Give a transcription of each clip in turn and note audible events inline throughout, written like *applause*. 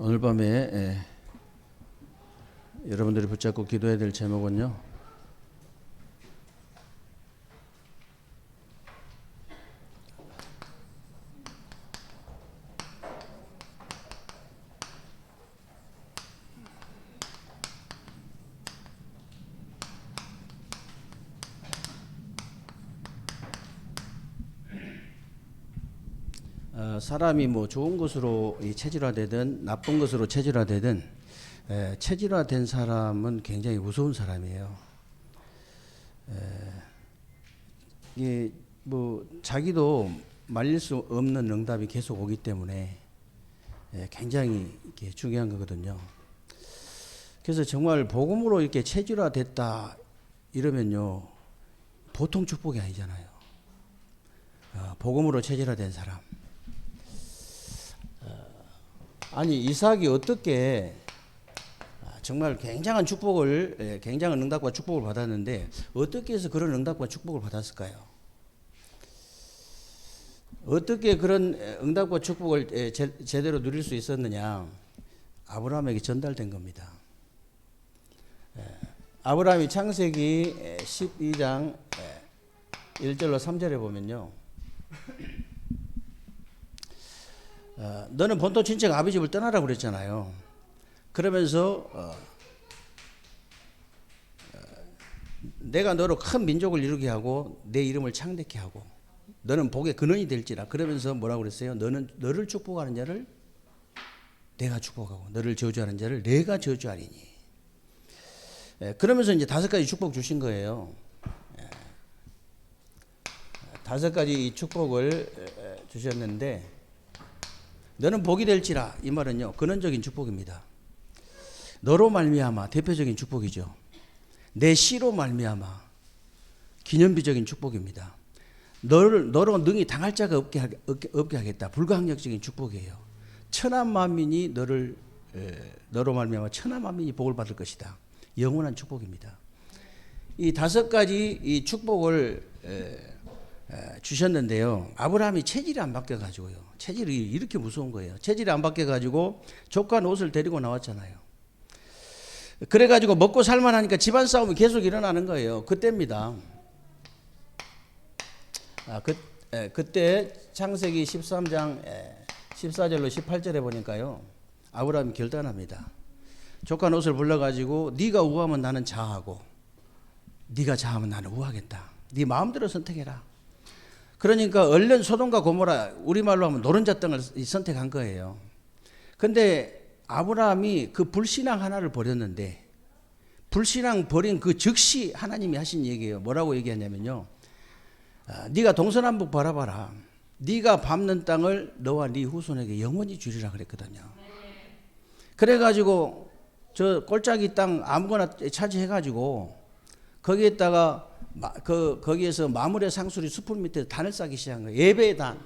오늘 밤에 에, 여러분들이 붙잡고 기도해야 될 제목은요. 어, 사람이 뭐 좋은 것으로 이 체질화되든 나쁜 것으로 체질화되든 에, 체질화된 사람은 굉장히 무서운 사람이에요. 에, 이게 뭐 자기도 말릴 수 없는 응답이 계속 오기 때문에 에, 굉장히 중요한 거거든요. 그래서 정말 복음으로 이렇게 체질화됐다 이러면요 보통 축복이 아니잖아요. 어, 복음으로 체질화된 사람. 아니 이삭이 어떻게 아, 정말 굉장한 축복을 예, 굉장한 응답과 축복을 받았는데 어떻게 해서 그런 응답과 축복을 받았을까요? 어떻게 그런 에, 응답과 축복을 제대로 누릴 수 있었느냐? 아브라함에게 전달된 겁니다. 예, 아브라함이 창세기 에, 12장 에, 1절로 3절에 보면요. 어, 너는 본토 친척 아비 집을 떠나라 그랬잖아요. 그러면서 어, 어, 내가 너로 큰 민족을 이루게 하고 내 이름을 창대케 하고 너는 복의 근원이 될지라 그러면서 뭐라고 그랬어요? 너는 너를 축복하는 자를 내가 축복하고 너를 저주하는 자를 내가 저주하리니. 예, 그러면서 이제 다섯 가지 축복 주신 거예요. 예, 다섯 가지 축복을 주셨는데 너는 복이 될지라 이 말은요 근원적인 축복입니다. 너로 말미암아 대표적인 축복이죠. 내 씨로 말미암아 기념비적인 축복입니다. 너를 너로 능히 당할 자가 없게, 하, 없게, 하겠다. 불가항력적인 축복이에요. 천한 만민이 너를 에, 너로 말미암아 천한 만민이 복을 받을 것이다. 영원한 축복입니다. 이 다섯 가지 이 축복을 에, 에, 주셨는데요. 아브라함이 체질이 안 바뀌어 가지고요. 체질이 이렇게 무서운 거예요. 체질이 안 바뀌어 가지고 조카 옷을 데리고 나왔잖아요. 그래 가지고 먹고 살만하니까 집안 싸움이 계속 일어나는 거예요. 그때입니다. 아, 그, 에, 그때 창세기 13장 에, 14절로 18절에 보니까요. 아브라함이 결단합니다. 조카 옷을 불러 가지고 네가 우하면 나는 자하고 네가 자하면 나는 우하겠다. 네 마음대로 선택해라. 그러니까 얼른 소돔과 고모라 우리말로 하면 노른자 땅을 선택한 거예요. 근데 아브라함이 그 불신앙 하나를 버렸는데 불신앙 버린 그 즉시 하나님이 하신 얘기예요. 뭐라고 얘기하냐면요. 아, 네가 동서남북 바라봐라. 네가 밟는 땅을 너와 네 후손에게 영원히 주리라 그랬거든요. 그래가지고 저 꼴짝이 땅 아무거나 차지해가지고 거기에다가 그 거기에서 마물의 상수리 수풀 밑에 단을 쌓기 시작한 거예요. 예배의 단.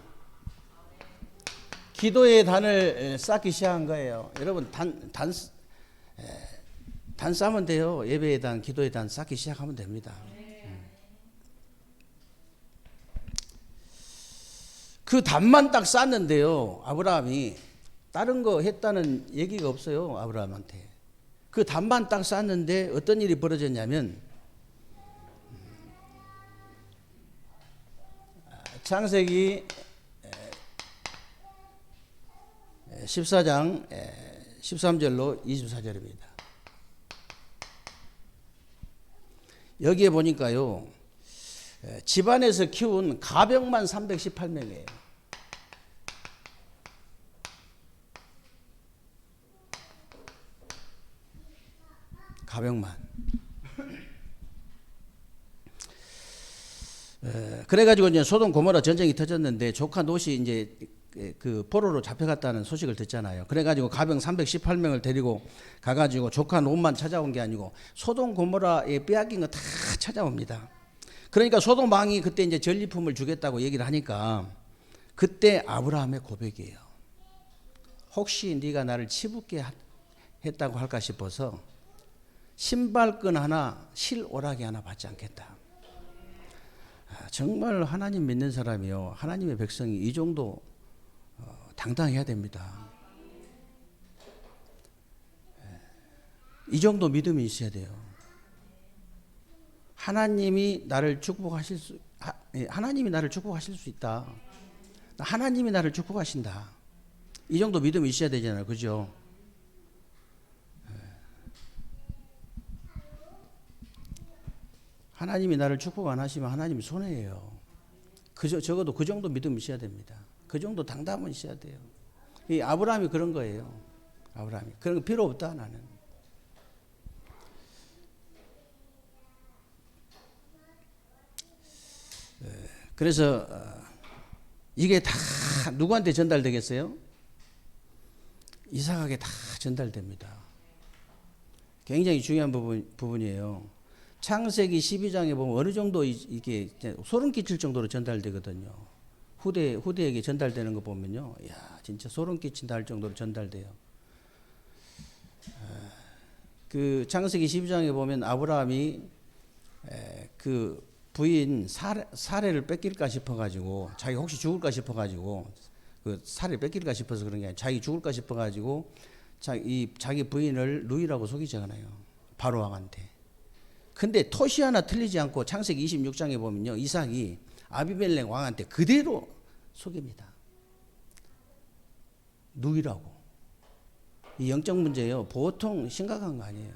기도의 단을 쌓기 시작한 거예요. 여러분 단단 단 쌓으면 돼요. 예배의 단, 기도의 단 쌓기 시작하면 됩니다. 그 단만 딱 쌓는데요. 아브라함이 다른 거 했다는 얘기가 없어요. 아브라함한테. 그 단만 딱 쌓는데 어떤 일이 벌어졌냐면 창세기 14장 13절로 24절입니다. 여기에 보니까요. 집안에서 키운 가병만 318명이에요. 가병만. 그래가지고 이제 소돔 고모라 전쟁이 터졌는데 조카 롯이 이제 그 포로로 잡혀갔다는 소식을 듣잖아요. 그래가지고 가병 318명을 데리고 가가지고 조카 롯만 찾아온 게 아니고 소돔 고모라에 빼앗긴 거 다 찾아옵니다. 그러니까 소돔 왕이 그때 이제 전리품을 주겠다고 얘기를 하니까 그때 아브라함의 고백이에요. 혹시 네가 나를 치붙게 했다고 할까 싶어서 신발끈 하나 실오라기 하나 받지 않겠다. 정말 하나님 믿는 사람이요. 하나님의 백성이 이 정도 당당해야 됩니다. 이 정도 믿음이 있어야 돼요. 하나님이 나를 축복하실 수 하, 예, 하나님이 나를 축복하실 수 있다. 하나님이 나를 축복하신다. 이 정도 믿음이 있어야 되잖아요. 그죠? 하나님이 나를 축복 안 하시면 하나님이 손해예요. 그저 적어도 그 정도 믿음이 있어야 됩니다. 그 정도 당담은 있어야 돼요. 이 아브라함이 그런 거예요. 아브라함이 그런 거 필요 없다 나는. 에, 그래서 어, 이게 다 누구한테 전달되겠어요? 이삭에게 다 전달됩니다. 굉장히 중요한 부분, 부분이에요. 창세기 12장에 보면 어느 정도 이- 이게 소름 끼칠 정도로 전달되거든요. 후대 후대에게 전달되는 거 보면요, 야 진짜 소름 끼친다 할 정도로 전달돼요. 어, 그 창세기 12장에 보면 아브라함이 에, 그 부인 사례, 사례를 뺏길까 싶어가지고 자기 혹시 죽을까 싶어가지고 그 사례를 뺏길까 싶어서 그런 게 아니라 자기 죽을까 싶어가지고 자기 자기 부인을 루이라고 속이잖아요 바로 왕한테. 근데 토시 하나 틀리지 않고 창세기 26장에 보면요 이삭이 아비멜렉 왕한테 그대로 속입니다. 누이라고. 이 영적 문제요 보통 심각한 거 아니에요.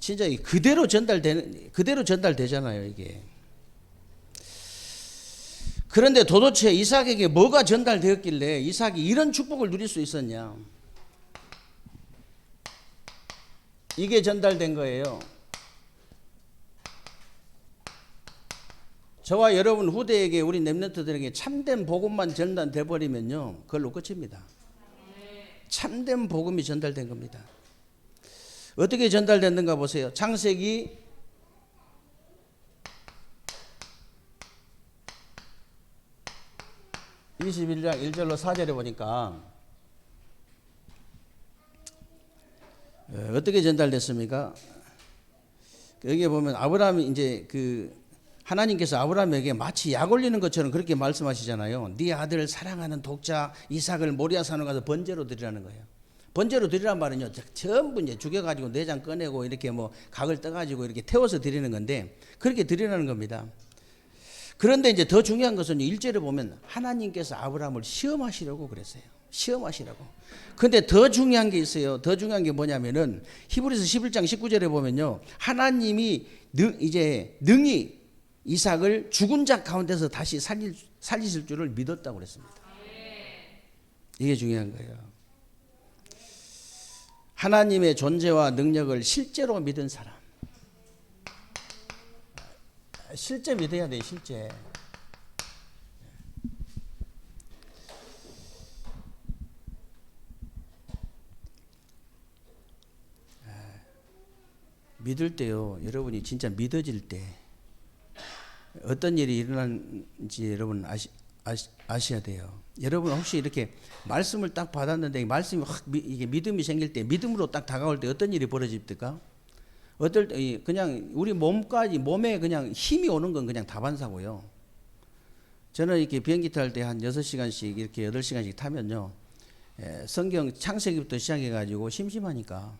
진짜 이 그대로 전달되는 그대로 전달되잖아요 이게. 그런데 도대체 이삭에게 뭐가 전달되었길래 이삭이 이런 축복을 누릴 수 있었냐? 이게 전달된 거예요. 저와 여러분 후대에게 우리 랩런트들에게 참된 복음만 전달돼 버리면요 그걸로 끝입니다. 참된 복음이 전달된 겁니다. 어떻게 전달됐는가 보세요. 창세기 21장 1절로 4절에 보니까 어, 어떻게 전달됐습니까? 여기에 보면 아브라함이 이제 그 하나님께서 아브라함에게 마치 약 올리는 것처럼 그렇게 말씀하시잖아요. 네 아들을 사랑하는 독자 이삭을 모리아 산으로 가서 번제로 드리라는 거예요. 번제로 드리란 말은요. 전부 이제 죽여 가지고 내장 꺼내고 이렇게 뭐 각을 떠 가지고 이렇게 태워서 드리는 건데 그렇게 드리라는 겁니다. 그런데 이제 더 중요한 것은 일절에 보면 하나님께서 아브라함을 시험하시려고 그랬어요. 시험하시라고. 근데 더 중요한 게 있어요. 더 중요한 게 뭐냐면은 히브리서 11장 19절에 보면요. 하나님이 능, 이제 능히 이삭을 죽은 자 가운데서 다시 살릴, 살리실 줄을 믿었다고 그랬습니다. 이게 중요한 거예요. 하나님의 존재와 능력을 실제로 믿은 사람. 실제 믿어야 돼, 실제. 믿을 때요, 여러분이 진짜 믿어질 때 어떤 일이 일어나는지 여러분 아시, 아시, 아셔야 돼요. 여러분 혹시 이렇게 말씀을 딱 받았는데 말씀이 확 미, 이게 믿음이 생길 때 믿음으로 딱 다가올 때 어떤 일이 벌어집니까? 어떨 때 이, 그냥 우리 몸까지 몸에 그냥 힘이 오는 건 그냥 다반사고요. 저는 이렇게 비행기 탈 때 한 6시간씩 이렇게 8시간씩 타면요. 에, 성경 창세기부터 시작해 가지고 심심하니까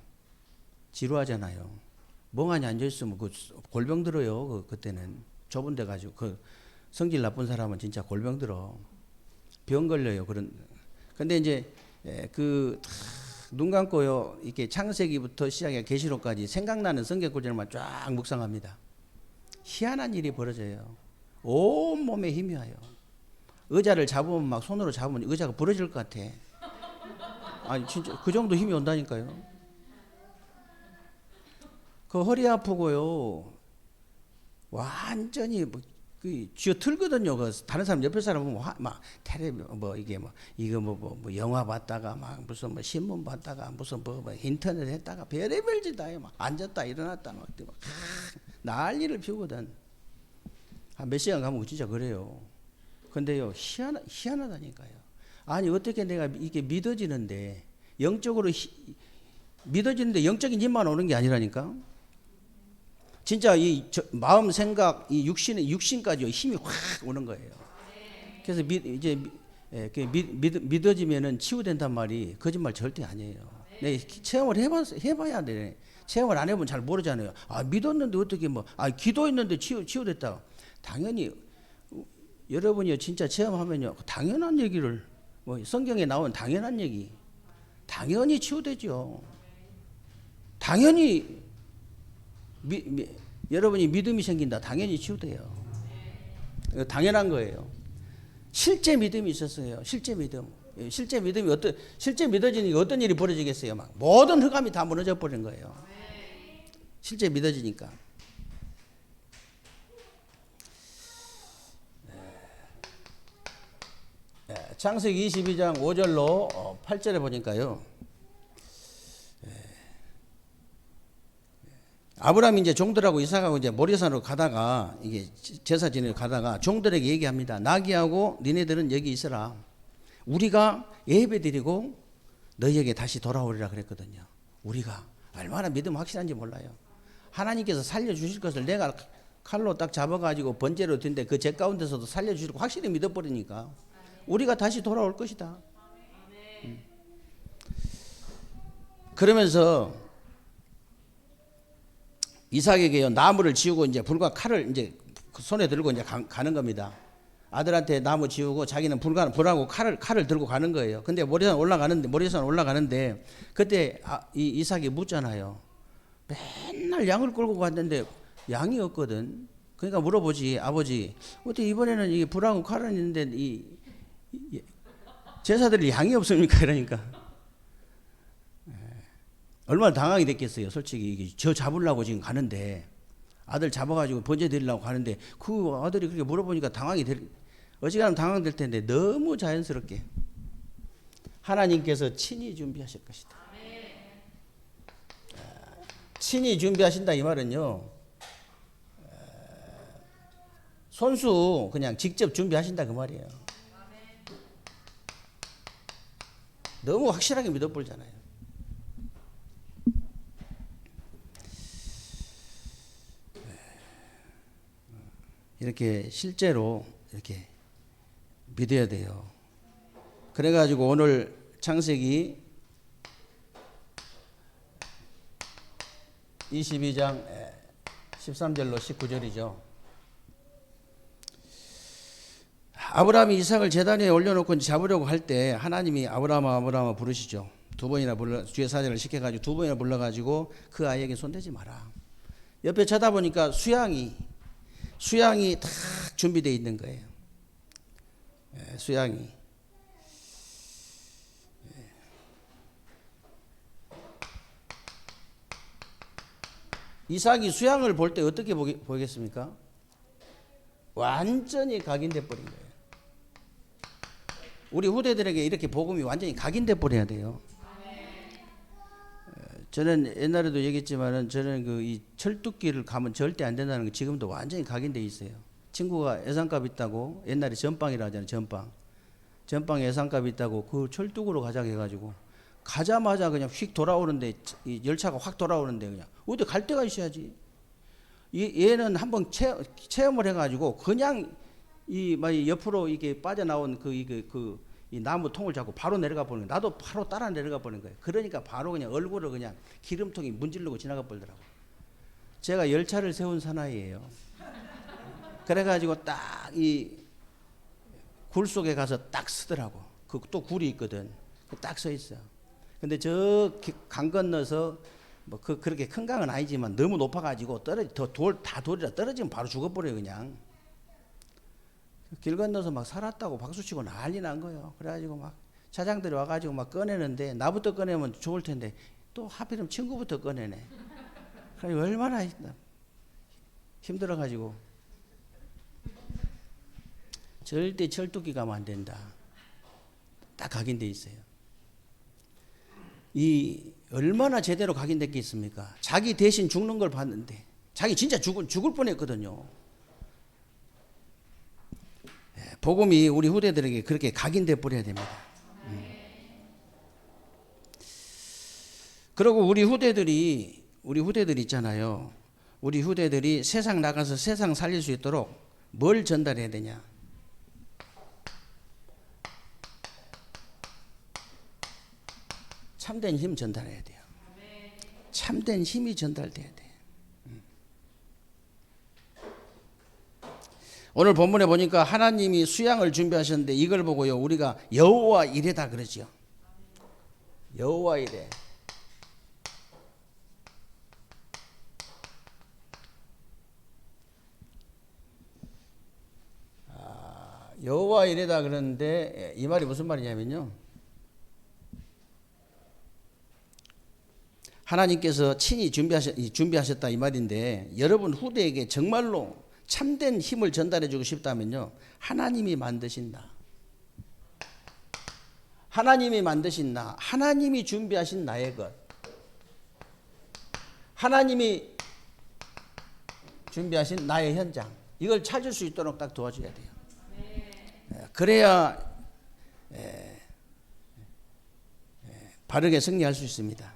지루하잖아요. 멍하니 앉아 있으면 그 골병 들어요. 그 그때는 좁은 데 가지고 그 성질 나쁜 사람은 진짜 골병 들어. 병 걸려요. 그런 근데 이제 그 눈 감고요 이렇게 창세기부터 시작해 계시록까지 생각나는 성경 구절만 쫙 묵상합니다. 희한한 일이 벌어져요. 온 몸에 힘이 와요. 의자를 잡으면 막 손으로 잡으면 의자가 부러질 것 같아. 아니 진짜 그 정도 힘이 온다니까요. 그 허리 아프고요. 완전히 뭐, 그 쥐어 틀거든요. 그 다른 사람 옆에 사람 보면 화, 막 테레비 뭐 이게 뭐 이거 뭐, 뭐, 뭐 영화 봤다가 막 무슨 뭐 신문 봤다가 무슨 뭐, 뭐 인터넷 했다가 별의별 짓 다해 막 앉았다 일어났다 막, 막 *laughs* 난리를 피우거든. 한 몇 시간 가면 진짜 그래요. 근데요 희한 희한하다니까요. 아니 어떻게 내가 이게 믿어지는데 영적으로 희, 믿어지는데 영적인 힘만 오는 게 아니라니까. 진짜 이 저, 마음 생각 이 육신의 육신까지 힘이 확 오는 거예요. 그래서 미, 이제 예, 그 믿, 믿, 믿어지면은 치유된단 말이 거짓말 절대 아니에요. 네, 체험을 해봐, 해봐야 돼. 체험을 안 해보면 잘 모르잖아요. 아, 믿었는데 어떻게 뭐, 아, 기도했는데 치유, 치유됐다. 당연히, 어, 여러분이 진짜 체험하면요. 당연한 얘기를, 뭐, 성경에 나온 당연한 얘기. 당연히 치유되죠. 당연히, 미, 미, 여러분이 믿음이 생긴다. 당연히 치유돼요. 당연한 거예요. 실제 믿음이 있었어요. 실제 믿음. 예, 실제 믿음이 어떤 실제 믿어지니까 어떤 일이 벌어지겠어요? 막 모든 흑암이 다 무너져 버린 거예요. 실제 믿어지니까. 예, 창세기 22장 5절로 8절에 보니까요. 아브라함이 이제 종들하고 이삭하고 이제 모리산으로 가다가 이게 제사 지내러 가다가 종들에게 얘기합니다. 나귀하고 니네들은 여기 있어라. 우리가 예배 드리고 너희에게 다시 돌아오리라 그랬거든요. 우리가 얼마나 믿음 확실한지 몰라요. 하나님께서 살려 주실 것을 내가 칼로 딱 잡아 가지고 번제로 든데 그제 가운데서도 살려 주실 거 확실히 믿어 버리니까 우리가 다시 돌아올 것이다. 음. 그러면서 이삭에게요 나무를 지우고 이제 불과 칼을 이제 그 손에 들고 이제 가, 가는 겁니다. 아들한테 나무 지우고 자기는 불과 불하고 칼을 칼을 들고 가는 거예요. 근데 모리산 올라가는데 모리산 올라가는데 그때 아, 이 이삭이 묻잖아요. 맨날 양을 끌고 갔는데 양이 없거든. 그러니까 물어보지 아버지 어떻게 이번에는 이게 불하고 칼은 있는데 이, 이 제사들이 양이 없습니까? *laughs* 이러니까 얼마나 당황이 됐겠어요. 솔직히 저 잡으려고 지금 가는데 아들 잡아가지고 번제 드리려고 가는데 그 아들이 그렇게 물어보니까 당황이 될 어지간하면 당황될 텐데 너무 자연스럽게 하나님께서 친히 준비하실 것이다. 친히 준비하신다 이 말은요. 손수 그냥 직접 준비하신다 그 말이에요. 너무 확실하게 믿어버리잖아요. 이렇게 실제로 이렇게 믿어야 돼요. 그래가지고 오늘 창세기 22장 13절로 19절이죠. 아브라함이 이삭을 제단에 올려놓고 잡으려고 할 때 하나님이 아브라함아 아브라함아 부르시죠. 두 번이나 불러 주의 사제를 시켜가지고 두 번이나 불러가지고 그 아이에게 손대지 마라. 옆에 쳐다보니까 수양이 수양이 다 준비되어 있는 거예요. 예, 수양이. 예. 이삭이 수양을 볼 때 어떻게 보기, 보겠습니까? 완전히 각인돼 버린 거예요. 우리 후대들에게 이렇게 복음이 완전히 각인돼 버려야 돼요. 저는 옛날에도 얘기했지만은 저는 그 이 철뚝길을 가면 절대 안 된다는 게 지금도 완전히 각인돼 있어요. 친구가 예산값 있다고 옛날에 전빵이라 하잖아요. 전빵. 전빵 예산값 있다고 그 철뚝으로 가자 해가지고 가자마자 그냥 휙 돌아오는데 이 열차가 확 돌아오는데 그냥 어디 갈 데가 있어야지. 이 얘는 한번 체, 체험을 해가지고 그냥 이막 옆으로 이게 빠져나온 그 이게 그 이 나무 통을 잡고 바로 내려가 버는 거예요. 나도 바로 따라 내려가 버는 거예요. 그러니까 바로 그냥 얼굴을 그냥 기름통이 문질르고 지나가 버리더라고. 제가 열차를 세운 사나이예요. 그래가지고 딱 이 굴 속에 가서 딱 쓰더라고. 그 또 굴이 있거든. 딱 서 있어. 근데 저 강 건너서 뭐 그 그렇게 큰 강은 아니지만 너무 높아가지고 떨어 더돌다 돌이라 떨어지면 바로 죽어버려 요 그냥. 길 건너서 막 살았다고 박수치고 난리 난 거예요. 그래가지고 막 차장들이 와가지고 막 꺼내는데 나부터 꺼내면 좋을 텐데 또 하필이면 친구부터 꺼내네. 그래 얼마나 힘들어가지고 절대 철도기 가면 안 된다. 딱 각인돼 있어요. 이 얼마나 제대로 각인됐겠습니까? 자기 대신 죽는 걸 봤는데 자기 진짜 죽을 죽을 뻔했거든요. 복음이 우리 후대들에게 그렇게 각인돼 버려야 됩니다. 음. 그리고 우리 후대들이 우리 후대들 있잖아요. 우리 후대들이 세상 나가서 세상 살릴 수 있도록 뭘 전달해야 되냐? 참된 힘 전달해야 돼요. 참된 힘이 전달돼야 돼. 오늘 본문에 보니까 하나님이 수양을 준비하셨는데 이걸 보고요 우리가 여호와 이래다 그러죠. 여호와 이래. 아, 여호와 이래다 그러는데 이 말이 무슨 말이냐면요. 하나님께서 친히 준비하셨, 준비하셨다 이 말인데 여러분 후대에게 정말로 참된 힘을 전달해 주고 싶다면요. 하나님이 만드신 나. 하나님이 만드신 나. 하나님이 준비하신 나의 것. 하나님이 준비하신 나의 현장. 이걸 찾을 수 있도록 딱 도와줘야 돼요. 예, 그래야 예, 예, 바르게 승리할 수 있습니다.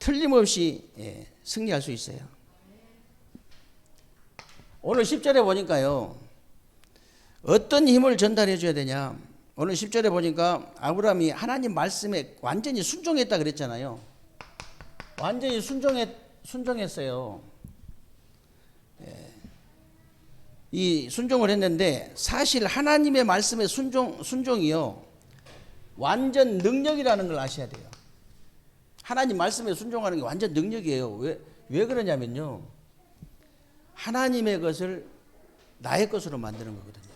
틀림없이 예, 승리할 수 있어요. 오늘 10절에 보니까요. 어떤 힘을 전달해 줘야 되냐? 오늘 10절에 보니까 아브라함이 하나님 말씀에 완전히 순종했다 그랬잖아요. 완전히 순종했 순종했어요. 예. 이 순종을 했는데 사실 하나님의 말씀에 순종 순종이요. 완전 능력이라는 걸 아셔야 돼요. 하나님 말씀에 순종하는 게 완전 능력이에요. 왜, 왜 그러냐면요. 하나님의 것을 나의 것으로 만드는 거거든요.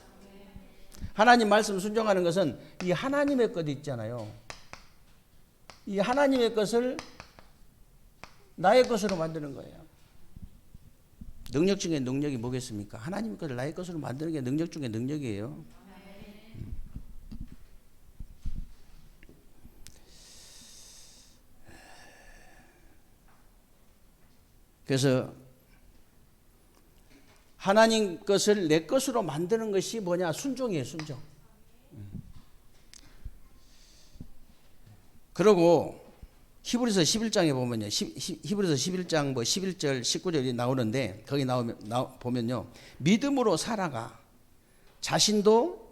하나님 말씀 순종하는 것은 이 하나님의 것 있잖아요. 이 하나님의 것을 나의 것으로 만드는 거예요. 능력 중에 능력이 뭐겠습니까? 하나님의 것을 나의 것으로 만드는 게 능력 중에 능력이에요. 그래서 하나님 것을 내 것으로 만드는 것이 뭐냐? 순종이에요, 순종. 그리고 히브리서 11장에 보면요. 히브리서 11장 뭐 11절, 19절이 나오는데 거기 나오면 나, 보면요. 믿음으로 살아가 자신도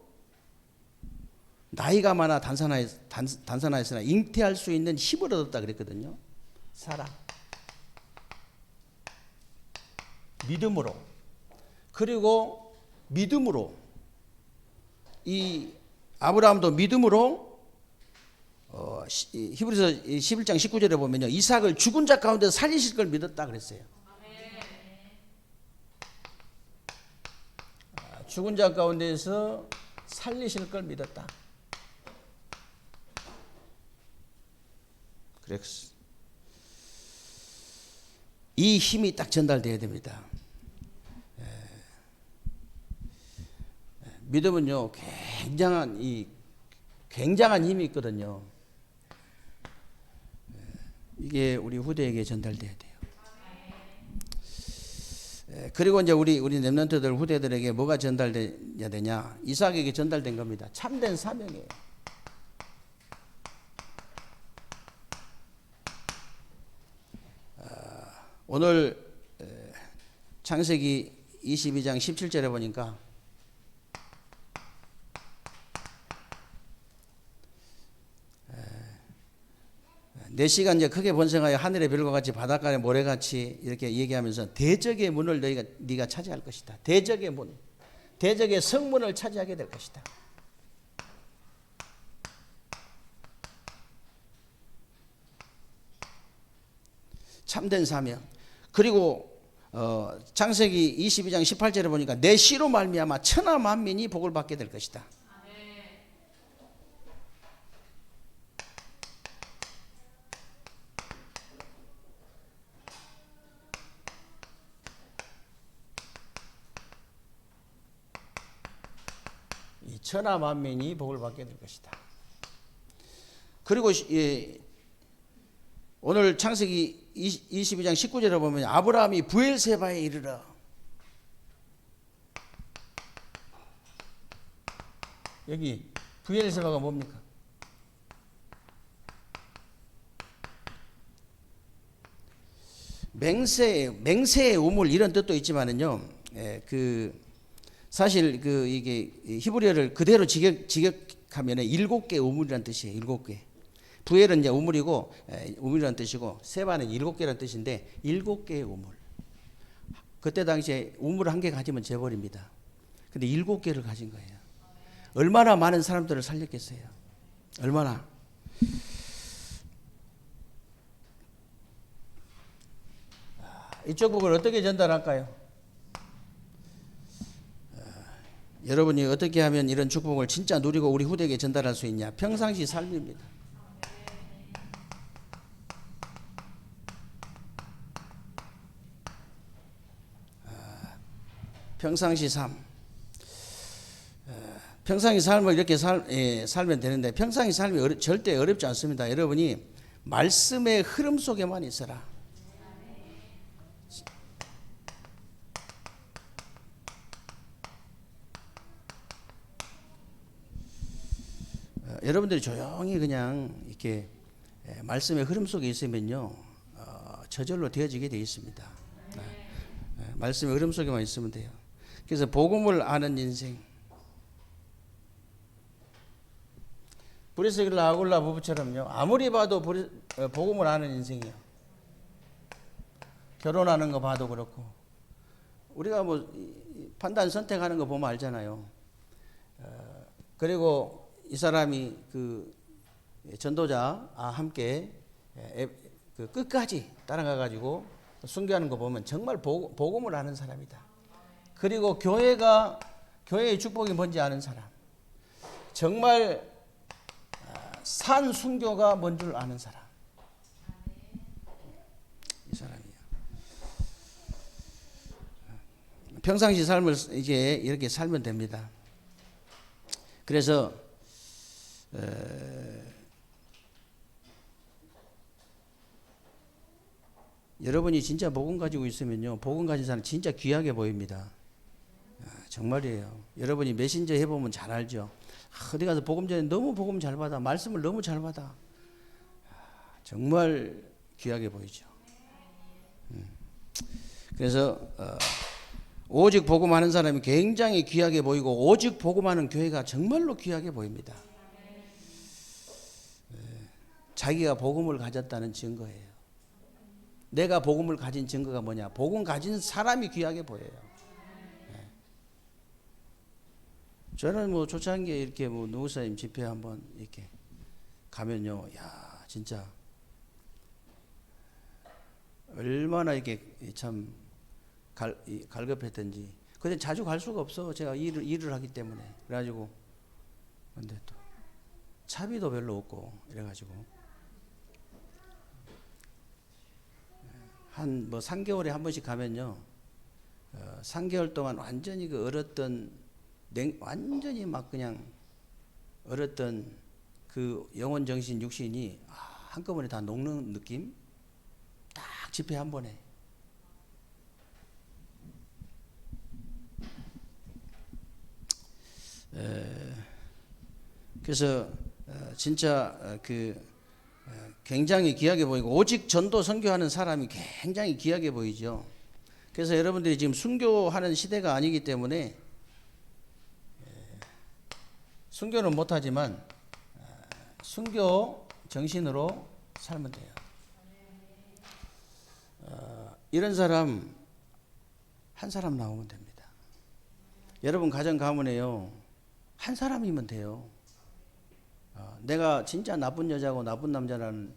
나이가 많아 단산하였, 단, 단산하였으나 잉태할 수 있는 힘을 얻었다 그랬거든요. 살아. 믿음으로 그리고 믿음으로 이 아브라함도 믿음으로 어, 시- 히브리서 11장 19절에 보면요 이삭을 죽은 자 가운데 살리실 걸 믿었다 그랬어요. 아, 죽은 자 가운데서 살리실 걸 믿었다. 그랬어. 이 힘이 딱 전달돼야 됩니다. 예. 예, 믿음은요 굉장한 이 굉장한 힘이 있거든요. 예, 이게 우리 후대에게 전달돼야 돼요. 예, 그리고 이제 우리 우리 렘넌트들 후대들에게 뭐가 전달돼야 되냐? 이삭에게 전달된 겁니다. 참된 사명이에요. 오늘 에, 창세기 22장 17절에 보니까 에, 네 시간 이제 크게 번성하여 하늘의 별과 같이 바닷가의 모래같이 이렇게 얘기하면서 대적의 문을 너희가 네가 차지할 것이다. 대적의 문, 대적의 성문을 차지하게 될 것이다. 참된 사명. 그리고 어, 창세기 22장 18절에 보니까 내 씨로 말미암아 천하 만민이 복을 받게 될 것이다. 이 천하 만민이 복을 받게 될 것이다. 그리고 예, 오늘 창세기 22장 19절에 보면 아브라함이 부엘세바에 이르러 여기 부엘세바가 뭡니까? 맹세 맹세의 우물 이런 뜻도 있지만은요. 예, 그 사실 그 이게 히브리어를 그대로 직역 직역하면은 일곱 개 우물이라는 뜻이에요. 일곱 개. 부엘은 이제 우물이고 에, 우물이라는 뜻이고 세바는 일곱 개라는 뜻인데 일곱 개의 우물. 그때 당시에 우물 한 개 가지면 재벌입니다. 근데 일곱 개를 가진 거예요. 얼마나 많은 사람들을 살렸겠어요. 얼마나. 이쪽 부분을 어떻게 전달할까요? 어, 여러분이 어떻게 하면 이런 축복을 진짜 누리고 우리 후대에게 전달할 수 있냐? 평상시 삶입니다. 아, 평상시 삶. 어, 평상시 삶을 이렇게 살, 예, 살면 되는데 평상시 삶이 어려, 절대 어렵지 않습니다. 여러분이 말씀의 흐름 속에만 있어라. 여러분들이 조용히 그냥 이렇게 예, 말씀의 흐름 속에 있으면요 어, 저절로 되어지게 되어 있습니다. 네. 예, 말씀의 흐름 속에만 있으면 돼요. 그래서 복음을 아는 인생. 브리스길라 아굴라 부부처럼요 아무리 봐도 브리, 어, 복음을 아는 인생이요. 결혼하는 거 봐도 그렇고 우리가 뭐 판단 선택하는 거 보면 알잖아요. 어, 그리고 이 사람이 그 전도자 아, 함께 에, 그 끝까지 따라가 가지고 순교하는 거 보면 정말 복, 복음을 아는 사람이다. 그리고 교회가 교회의 축복이 뭔지 아는 사람. 정말 아, 산 순교가 뭔 줄 아는 사람. 이 사람이에요. 평상시 삶을 이제 이렇게 살면 됩니다. 그래서 에, 여러분이 진짜 복음 가지고 있으면요, 복음 가진 사람 진짜 귀하게 보입니다. 아, 정말이에요. 여러분이 메신저 해보면 잘 알죠. 아, 어디 가서 복음 전에 너무 복음 잘 받아, 말씀을 너무 잘 받아. 아, 정말 귀하게 보이죠. 음. 그래서 어, 오직 복음하는 사람이 굉장히 귀하게 보이고 오직 복음하는 교회가 정말로 귀하게 보입니다. 예, 자기가 복음을 가졌다는 증거예요. 내가 복음을 가진 증거가 뭐냐? 복음 가진 사람이 귀하게 보여요. 예. 저는 뭐 초창기에 이렇게 뭐 노사님 집회 한번 이렇게 가면요, 야 진짜 얼마나 이게 참 갈, 이, 갈급했던지. 근데 자주 갈 수가 없어. 제가 일을, 일을 하기 때문에. 그래가지고. 근데 또 차비도 별로 없고. 이래가지고. 한 뭐 3개월에 한 번씩 가면요. 어, 3개월 동안 완전히 그 얼었던, 냉, 완전히 막 그냥 얼었던 그 영혼, 정신, 육신이 아, 한꺼번에 다 녹는 느낌? 딱 집회 한 번에. 그래서 어, 진짜 어, 그 어, 굉장히 귀하게 보이고 오직 전도 선교하는 사람이 굉장히 귀하게 보이죠. 그래서 여러분들이 지금 순교하는 시대가 아니기 때문에 예, 순교는 못하지만 순교 정신으로 살면 돼요. 어, 이런 사람 한 사람 나오면 됩니다. 여러분 가정 가문에요 한 사람이면 돼요. 어, 내가 진짜 나쁜 여자고 나쁜 남자라는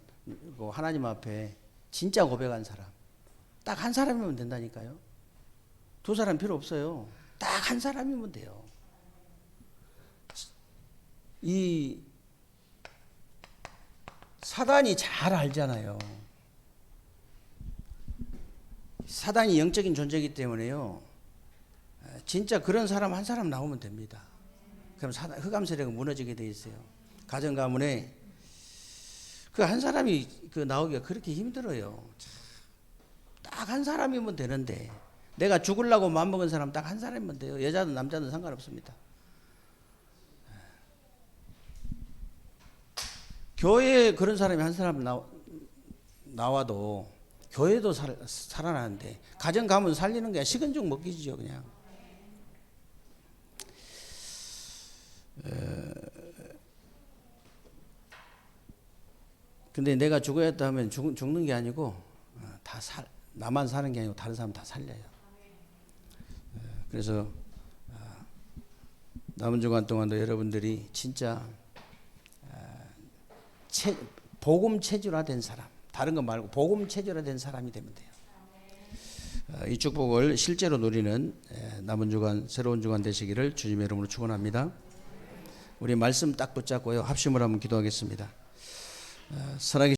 거 하나님 앞에 진짜 고백한 사람 딱 한 사람이면 된다니까요. 두 사람 필요 없어요. 딱 한 사람이면 돼요. 이 사단이 잘 알잖아요. 사단이 영적인 존재이기 때문에요. 진짜 그런 사람 한 사람 나오면 됩니다. 그럼 사단, 흑암 세력은 무너지게 돼 있어요. 가정 가문에 그 한 사람이 그 나오기가 그렇게 힘들어요. 딱 한 사람이면 되는데 내가 죽으려고 마음먹은 사람 딱 한 사람이면 돼요. 여자든 남자든 상관없습니다. 교회에 그런 사람이 한 사람 나, 나와도 교회도 살, 살아나는데 가정 가문 살리는 게 식은 죽 먹기죠 그냥. 근데 내가 죽어야 했다 하면 죽, 죽는 게 아니고 어, 다 살, 나만 사는 게 아니고 다른 사람 다 살려요. 어, 그래서 어, 남은 주간 동안도 여러분들이 진짜 어, 체, 복음 체질화된 사람, 다른 거 말고 복음 체질화된 사람이 되면 돼요. 어, 이 축복을 실제로 누리는 에, 남은 주간 새로운 주간 되시기를 주님의 이름으로 축원합니다. 우리 말씀 딱 붙잡고요 합심을 한번 기도하겠습니다. 어, 살아계신